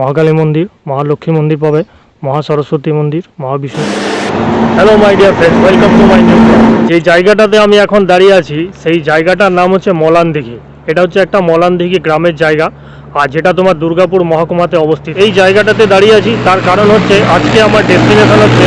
মহাকালী মন্দির মহালক্ষ্মী মন্দির পাবে মহা সরস্বতী মন্দির Mahavishnu. Hello my dear friend welcome to my new যে জায়গাটাতে আমি এখন দাঁড়িয়ে আছি সেই জায়গাটার নাম হচ্ছে মলানদিঘি। এটা হচ্ছে একটা মলানদিঘি গ্রামের জায়গা। আর যেটা তোমার দুর্গাপুর মহকুমাতে অবস্থিত। এই জায়গাটাতে দাঁড়িয়ে আছি, তার কারণ হচ্ছে আজকে আমার ডেস্টিনেশন হচ্ছে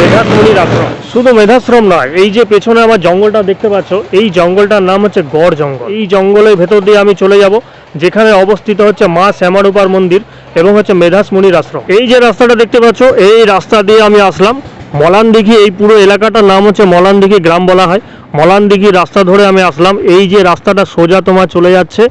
মেধাশ্রমীর আশ্রম। শুধু মেধাশ্রম নয়, এই যে পেছনে আমার জঙ্গলটা দেখতে পাচ্ছ, এই জঙ্গলটার নাম হচ্ছে গড় জঙ্গল। এই জঙ্গলের ভেতর দিয়ে আমি চলে যাব, যেখানে অবস্থিত হচ্ছে মা শ্যামারূপার মন্দির এবং হচ্ছে মেধাস মুনির আশ্রম। এই যে রাস্তাটা দেখতে পাচ্ছ, এই রাস্তা দিয়ে আমি আসলাম। মলান দিঘি এই পুরো এলাকাটার নাম হচ্ছে মলান দিঘি গ্রাম বলা হয়। মলান দিঘি রাস্তা ধরে আমি আসলাম। এই যে রাস্তাটা সোজা তোমার চলে যাচ্ছে,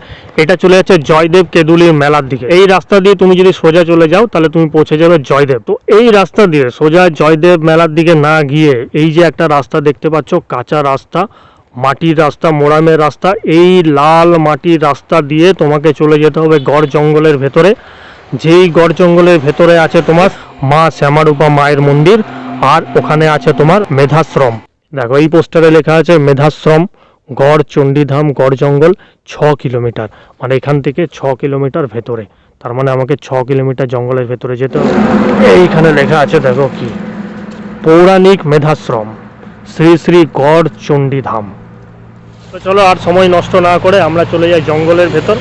এটা চলে যাচ্ছে জয়দেব কেদুলির মেলার দিকে। এই রাস্তা দিয়ে তুমি যদি সোজা চলে যাও, তাহলে তুমি পৌঁছে যাবে জয়দেব। তো এই রাস্তা দিয়ে সোজা জয়দেব মেলার দিকে না গিয়ে, এই যে একটা রাস্তা দেখতে পাচ্ছ, কাঁচা রাস্তা, মাটির রাস্তা, মোরামের রাস্তা, এই লাল মাটির রাস্তা দিয়ে তোমাকে চলে যেতে হবে গড় জঙ্গলের ভেতরে। যেই গড় জঙ্গলের ভেতরে আছে তোমার মা শ্যামারূপা মায়ের মন্দির। আর ওখানে আছে তোমার মেধাশ্রম। দেখো, এই পোস্টারে লেখা আছে, মেধাশ্রম, গড়, চণ্ডীধাম, গড় জঙ্গল, ছ কিলোমিটার। মানে এখান থেকে ছ কিলোমিটার ভেতরে। তার মানে আমাকে ছ কিলোমিটার জঙ্গলের ভেতরে যেতে হবে। এইখানে লেখা আছে, দেখো কি? পৌরাণিক মেধাশ্রম, শ্রী শ্রী গড়, চণ্ডীধাম। তো চলো, আর সময় নষ্ট না করে আমরা চলে যাই জঙ্গলের ভেতর।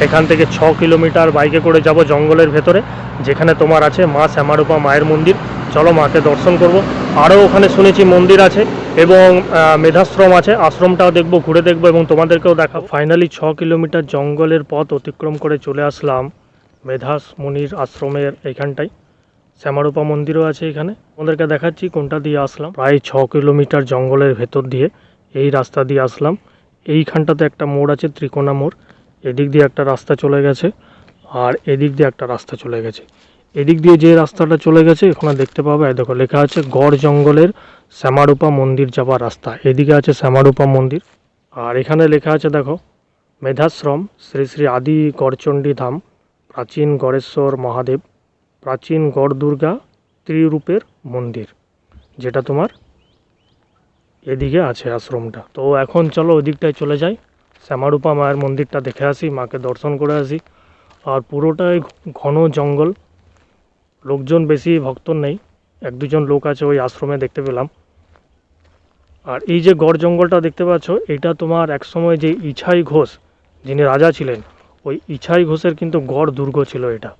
এখান থেকে ছ কিলোমিটার বাইকে করে যাব জঙ্গলের ভেতরে, যেখানে তোমার আছে মা শ্যামারূপা মায়ের মন্দির। চলো মাকে দর্শন করব। আরও ওখানে শুনেছি মন্দির আছে এবং মেধাশ্রম আছে। আশ্রমটাও দেখব, ঘুরে দেখব এবং তোমাদেরকেও দেখা ফাইনালি ছ কিলোমিটার জঙ্গলের পথ অতিক্রম করে চলে আসলাম মেধাস মুনির আশ্রমের এইখানটায় শ্যামারূপা মন্দিরও আছে এখানে। তোমাদেরকে দেখাচ্ছি কোনটা দিয়ে আসলাম। প্রায় ছ কিলোমিটার জঙ্গলের ভেতর দিয়ে এই রাস্তা দিয়ে আসলাম। এইখানটাতে একটা মোড় আছে, ত্রিকোণা মোড়। এদিক দিয়ে একটা রাস্তা চলে গেছে। আর এদিক দিয়ে একটা রাস্তা চলে গেছে। এদিক দিয়ে যে রাস্তাটা চলে গেছে, এখানে দেখতে পাবে। দেখো, লেখা আছে গড় জঙ্গলের শ্যামারূপা মন্দির যাওয়ার রাস্তা। এদিকে আছে শ্যামারূপা মন্দির। আর এখানে লেখা আছে, দেখো, মেধাশ্রম শ্রী শ্রী আদি গড়চণ্ডী ধাম, প্রাচীন গড়েশ্বর মহাদেব, প্রাচীন গড় দুর্গা ত্রিরূপের মন্দির, যেটা তোমার এদিকে আছে আশ্রমটা। তো এখন চলো ওদিকটায় চলে যাই। শ্যামারূপা মায়ের মন্দিরটা দেখে আসি, মাকে দর্শন করে আসি। আর পুরোটাই ঘন জঙ্গল। লোকজন বেশি ভক্ত নেই। এক দুজন লোক আছে ওই আশ্রমে দেখতে পেলাম। আর এই যে গড় জঙ্গলটা দেখতে পাচ্ছ, এটা তোমার একসময় যে ইছাই ঘোষ, যিনি রাজা ছিলেন, ওই ইছাই ঘোষের কিন্তু গড় দুর্গ ছিল এটা।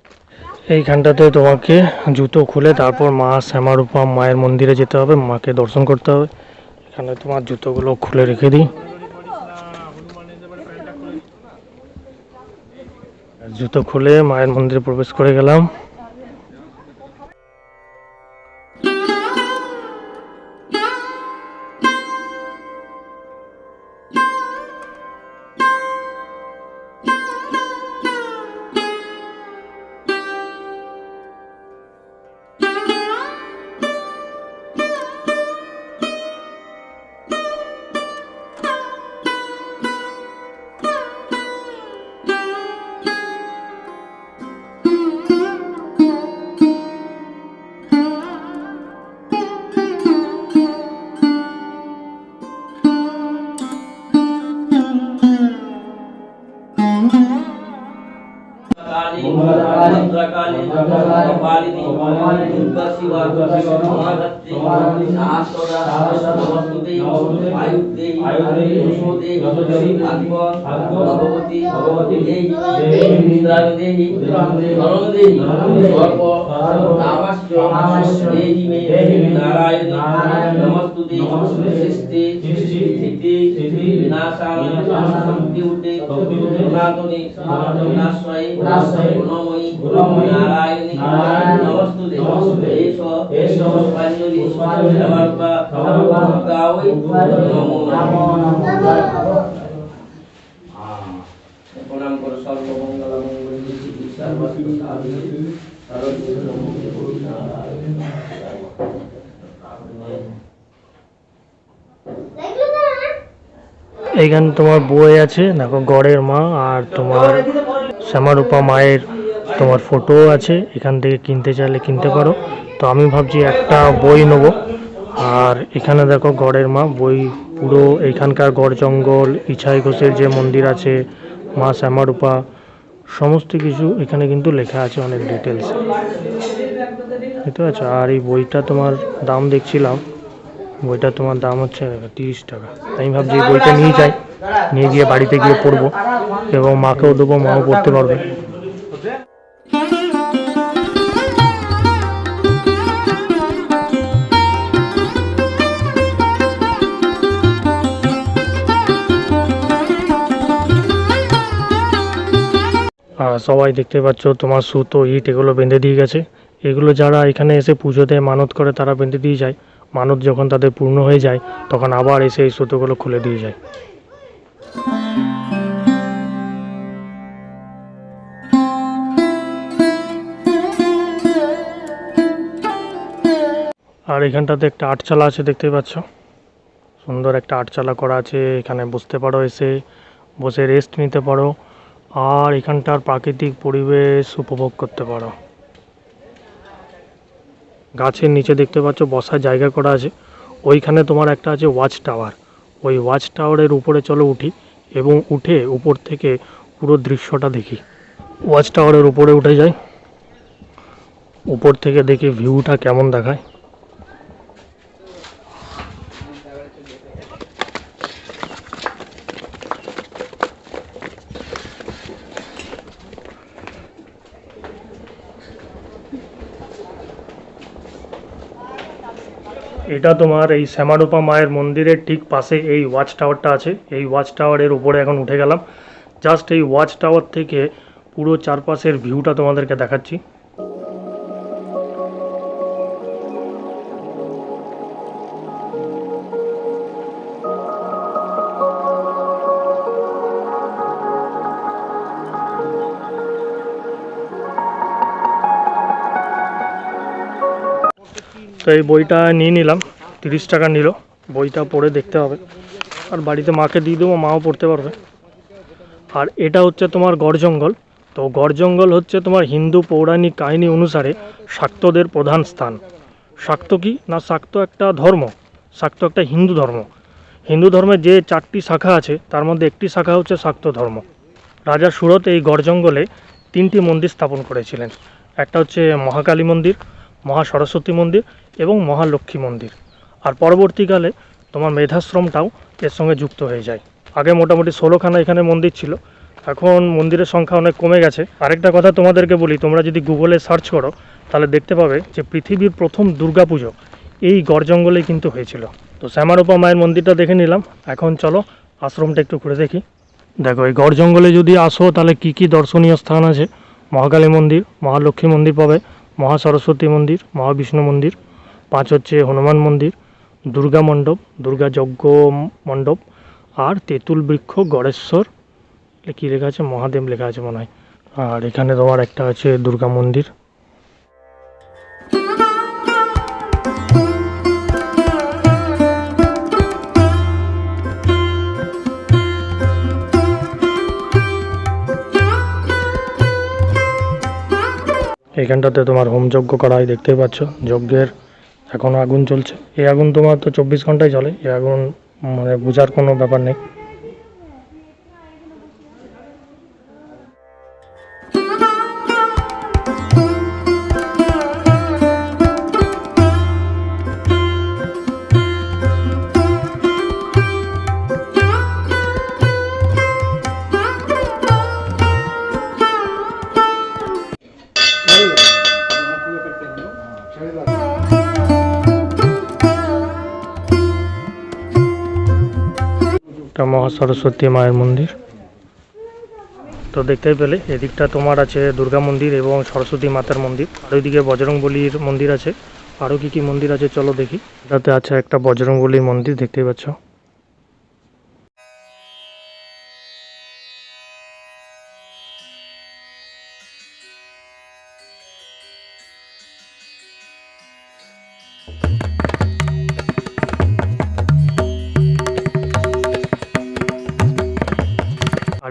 এইখানটাতে তোমাকে জুতো খুলে তারপর মা শ্যামারূপা মায়ের মন্দিরে যেতে হবে, মাকে দর্শন করতে হবে। এখানে তোমার জুতোগুলো খুলে রেখে দিই। জুতো খুলে মায়ের মন্দিরে প্রবেশ করে গেলাম। আয়ুক্তে যশোদেহি ভাগ্য ভগবতী দেহি ইন্দ্রাণী দেহি ধরণ দেহি সর্ব নামাস্য দেহি মে নারায়ণী নমস্তুতে সৃষ্টি স্থিতি বিনাশানি শক্তি উঠে সনাতনী সনাতনাশ্রয়ী গুণময়ী নারায়ণী নমস্তুতে এষ এষ পুষ্পাঞ্জলি পুষ্পাঞ্জলি গাওই নমো এইখানে তোমার বই আছে, দেখো গড়ের মা আর তোমার শ্যামারূপা মায়ের তোমার ফটো আছে, এখান থেকে কিনতে চাইলে কিনতে পারো। তো আমি ভাবছি একটা বই নেব। আর এখানে দেখো গড়ের মা বই পুরো এখানকার গড় জঙ্গল, ইছাই ঘোষের যে মন্দির আছে, মা শ্যামারূপা, সমস্ত কিছু এখানে কিন্তু লেখা আছে অনেক ডিটেলস বুঝতে পারছ? আর এই বইটা তোমার দাম দেখছিলাম, বইটা তোমার দাম হচ্ছে তিরিশ টাকা। আমি ভাবছি এই বইটা নিয়ে যাই, নিয়ে গিয়ে বাড়িতে গিয়ে পড়ব এবং মাকেও দেবো, মাও পড়তে পারবে। সবাই দেখতে পাচ্ছ, তোমার সুতো, ইট এগুলো বেঁধে দিয়ে গেছে। এগুলো যারা এখানে এসে পুজো দেয়, মানত করে, তারা বেঁধে দিয়ে যায়। মানত যখন তাদের পূর্ণ হয়ে যায়, তখন আবার এসে এই সুতোগুলো খুলে দিয়ে যায়। আর এখানটাতে একটা আটচালা আছে, দেখতে পাচ্ছ? সুন্দর একটা আটচালা করা আছে, এখানে বসতে পারো এসে। বসে রেস্ট নিতে পারো। আর এখানটার প্রাকৃতিক পরিবেশ উপভোগ করতে পারো। গাছের নিচে দেখতে পাচ্ছ বসার জায়গা করা আছে। ওইখানে তোমার একটা আছে ওয়াচ টাওয়ার ওই ওয়াচ টাওয়ারের উপরে চলো উঠি এবং উঠে উপর থেকে পুরো দৃশ্যটা দেখি। ওয়াচ টাওয়ারের উপরে উঠে যাই। উপর থেকে দেখি ভিউটা কেমন দেখায়। এটা তোমার এই শ্যামারূপা মায়ের মন্দিরের ঠিক পাশে এই ওয়াচ টাওয়ারটা আছে। এই ওয়াচ টাওয়ারের উপরে এখন উঠে গেলাম। জাস্ট এই ওয়াচ টাওয়ার থেকে পুরো চারপাশের ভিউটা তোমাদেরকে দেখাচ্ছি। তো এই বইটা নিয়ে নিলাম, তিরিশ টাকা নিল, বইটা পড়ে দেখতে হবে। আর বাড়িতে মাকে দিয়ে দেবো, মাও পড়তে পারবে। আর এটা হচ্ছে তোমার গড় জঙ্গল। তো গড় জঙ্গল হচ্ছে তোমার হিন্দু পৌরাণিক কাহিনী অনুসারে শাক্তদের প্রধান স্থান। শাক্ত কি? না, শাক্ত একটা ধর্ম। শাক্ত একটা হিন্দু ধর্ম। হিন্দু ধর্মের যে চারটি শাখা আছে, তার মধ্যে একটি শাখা হচ্ছে শাক্ত ধর্ম। রাজা সুরত এই গড় জঙ্গলে তিনটি মন্দির স্থাপন করেছিলেন। একটা হচ্ছে মহাকালী মন্দির মহা সরস্বতী মন্দির এবং মহালক্ষ্মী মন্দির। আর পরবর্তীকালে তোমার মেধাশ্রমটাও এর সঙ্গে যুক্ত হয়ে যায়। আগে মোটামুটি ষোলোখানা এখানে মন্দির ছিল, এখন মন্দিরের সংখ্যা অনেক কমে গেছে। আরেকটা কথা তোমাদেরকে বলি, তোমরা যদি গুগলে সার্চ করো, তাহলে দেখতে পাবে যে পৃথিবীর প্রথম দুর্গাপুজো এই গড় জঙ্গলেই কিন্তু হয়েছিল। তো শ্যামারূপা মায়ের মন্দিরটা দেখে নিলাম। এখন চলো আশ্রমটা একটু ঘুরে দেখি। দেখো, এই গড় জঙ্গলে যদি আসো, তাহলে কি কি দর্শনীয় স্থান আছে? মহাকালী মন্দির, মহালক্ষ্মী মন্দির পাবে। মহা সরস্বতী মন্দির, মহাবিষ্ণু মন্দির, পাঁচ হচ্ছে হনুমান মন্দির, দুর্গা মণ্ডপ, দুর্গা যজ্ঞ মণ্ডপ আর তেঁতুল বৃক্ষ গড়েশ্বর। কী লেখা আছে? মহাদেব লেখা আছে মনে হয়। আর এখানে তোমার একটা আছে দুর্গা মন্দির। এখানটাতে তোমার হোম যজ্ঞ করা হয়, দেখতেই পাচ্ছ। যজ্ঞের এখনও আগুন চলছে। এই আগুন তোমার তো চব্বিশ ঘন্টাই চলে এই আগুন মানে বোঝার কোনো ব্যাপার নেই। এটা মহা সরস্বতী মায়ের মন্দির। তো দেখতেই পেলে, এদিকটা তোমার আছে দুর্গা মন্দির এবং সরস্বতী মাতার মন্দির। আর ওইদিকে বজরংবলির মন্দির আছে। আরও কি কি মন্দির আছে চলো দেখি। এটাতে আছে একটা বজরংবলির মন্দির, দেখতেই পাচ্ছ।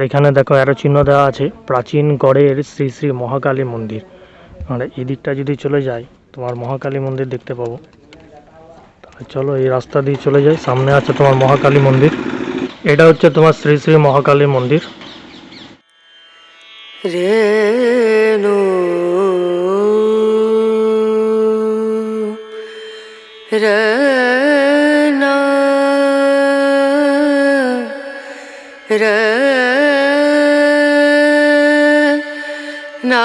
আর এখানে দেখো আরও চিহ্ন দেওয়া আছে। প্রাচীন গড়ের শ্রী শ্রী মহাকালী মন্দির। আর এই দিকটা যদি চলে যায়, তোমার মহাকালী মন্দির দেখতে পাবো। চলো এই রাস্তা দিয়ে চলে যাই, সামনে আছে তোমার মহাকালী মন্দির। এটা হচ্ছে তোমার শ্রী শ্রী মহাকালী মন্দির। রনা না।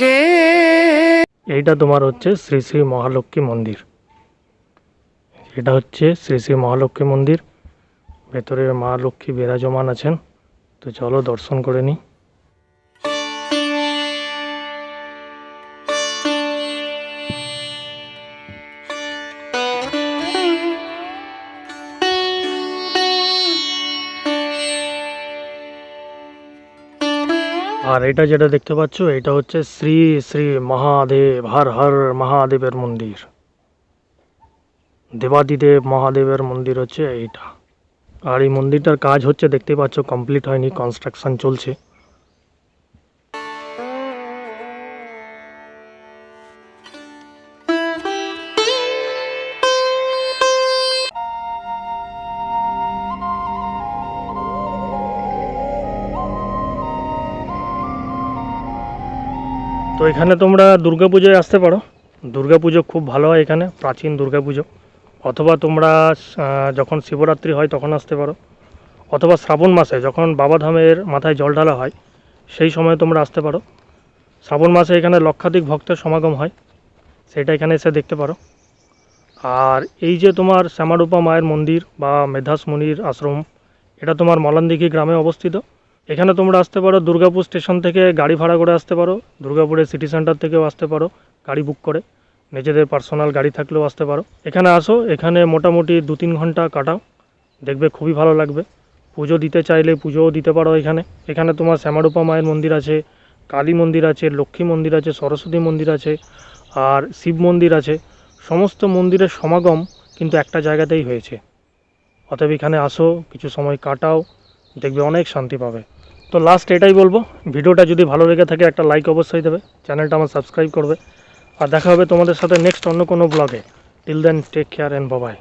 রে। এইটা তোমার হচ্ছে শ্রী শ্রী মহালক্ষ্মী মন্দির। এটা হচ্ছে শ্রী শ্রী মহালক্ষ্মী মন্দির। ভেতরে মা লক্ষ্মী বিরাজমান আছেন। তো চলো দর্শন করে নিই। এটা যেটা দেখতে পাচ্ছ, এটা হচ্ছে শ্রী শ্রী মহাদেব, হর হর মহাদেবের মন্দির। দেবাদিদেব মহাদেবের মন্দির হচ্ছে এইটা। আর এই মন্দিরটার কাজ হচ্ছে, দেখতে পাচ্ছ কমপ্লিট হয়নি কনস্ট্রাকশন চলছে। তো এখানে তোমরা দুর্গাপুজোয় আসতে পারো। দুর্গাপুজো খুব ভালো হয় এখানে, প্রাচীন দুর্গাপুজো অথবা তোমরা যখন শিবরাত্রি হয় তখন আসতে পারো। অথবা শ্রাবণ মাসে যখন বাবাধামের মাথায় জল ঢালা হয়, সেই সময় তোমরা আসতে পারো। শ্রাবণ মাসে এখানে লক্ষাধিক ভক্তের সমাগম হয়, সেটা এখানে এসে দেখতে পারো। আর এই যে তোমার শ্যামারূপা মায়ের মন্দির বা মেধাস মুনির আশ্রম, এটা তোমার মলানদিঘি গ্রামে অবস্থিত। এখানে তোমরা আসতে পারো দুর্গাপুর স্টেশন থেকে গাড়ি ভাড়া করে আসতে পারো। দুর্গাপুরের সিটি সেন্টার থেকেও আসতে পারো, গাড়ি বুক করে। নিজেদের পার্সোনাল গাড়ি থাকলেও আসতে পারো। এখানে আসো, এখানে মোটামুটি দু তিন ঘণ্টা কাটাও। দেখবে খুবই ভালো লাগবে। পুজো দিতে চাইলে পুজোও দিতে পারো এখানে। এখানে তোমার শ্যামারূপা মায়ের মন্দির আছে, কালী মন্দির আছে, লক্ষ্মী মন্দির আছে, সরস্বতী মন্দির আছে, আর শিব মন্দির আছে। সমস্ত মন্দিরের সমাগম কিন্তু একটা জায়গাতেই হয়েছে। অতএব এখানে আসো, কিছু সময় কাটাও, দেখবে অনেক শান্তি পাবে। তো লাস্ট এটাই বলব, ভিডিওটা যদি ভালো লেগে থাকে একটা লাইক অবশ্যই দেবে চ্যানেলটা আমার সাবস্ক্রাইব করবে, আর দেখা হবে তোমাদের সাথে নেক্সট অন্য কোনো ব্লগে till then take care and bye bye